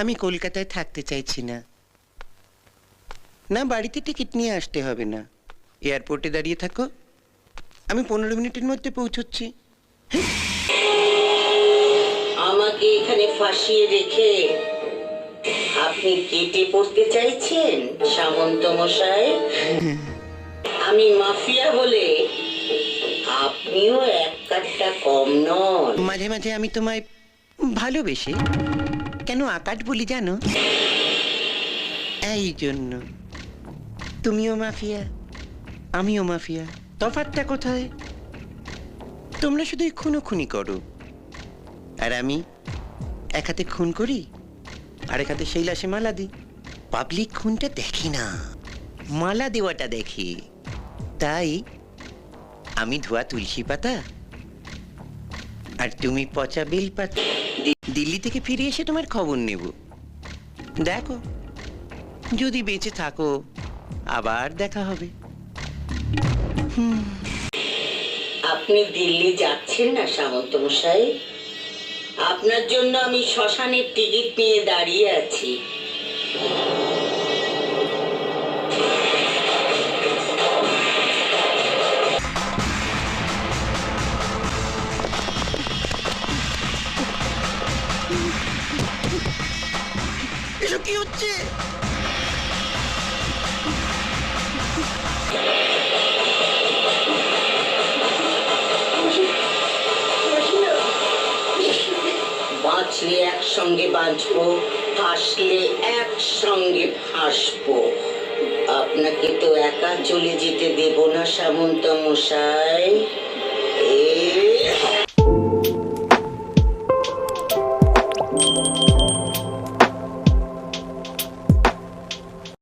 আমি কলকাতায় থাকতে চাইছি না। না বাড়িতে টিকিট নিয়ে আসতে হবে না। এয়ারপোর্টে দাঁড়িয়ে থাকো। আমি পনেরো মিনিটের মধ্যে পৌঁছচ্ছি। আমাকে এখানে ফাঁসিয়ে রেখে আপনি কেটে পড়তে চাইছেন সামন্ত মশাই? আমি মাফিয়া বলে আপনিও এক কাঠটা কম নন। মাঝে মাঝে আমি তোমায় ভালোবেসে কেন আকাট বলি জানো? এই জন্য। তুমিও মাফিয়া, আমিও মাফিয়া। তফাৎটা কোথায়? তোমরা শুধুই খুনো খুনি করো। আর আমি এক হাতে খুন করি আর এক হাতে লাশে মালা দিই। পাবলিক খুনটা দেখি না। মালা দেওয়াটা দেখি। তাই আমি ধোয়া তুলসী পাতা আর তুমি পচা বেল দি- দিল্লি থেকে ফিরে এসে তোমার খবর নেব। দেখো, যদি বেঁচে থাকো, আবার দেখা হবে। আপনি দিল্লি যাচ্ছেন না, সামন্ত মশাই? আপনার জন্য আমি শ্মশানের টিকিট নিয়ে দাঁড়িয়ে আছি। এসব কি বাঁচলে একসঙ্গে বাঁচবো, হাসলে একসঙ্গে হাসবো। আপনাকে তো একা চলে যেতে দেব না সামন্ত মশাই Música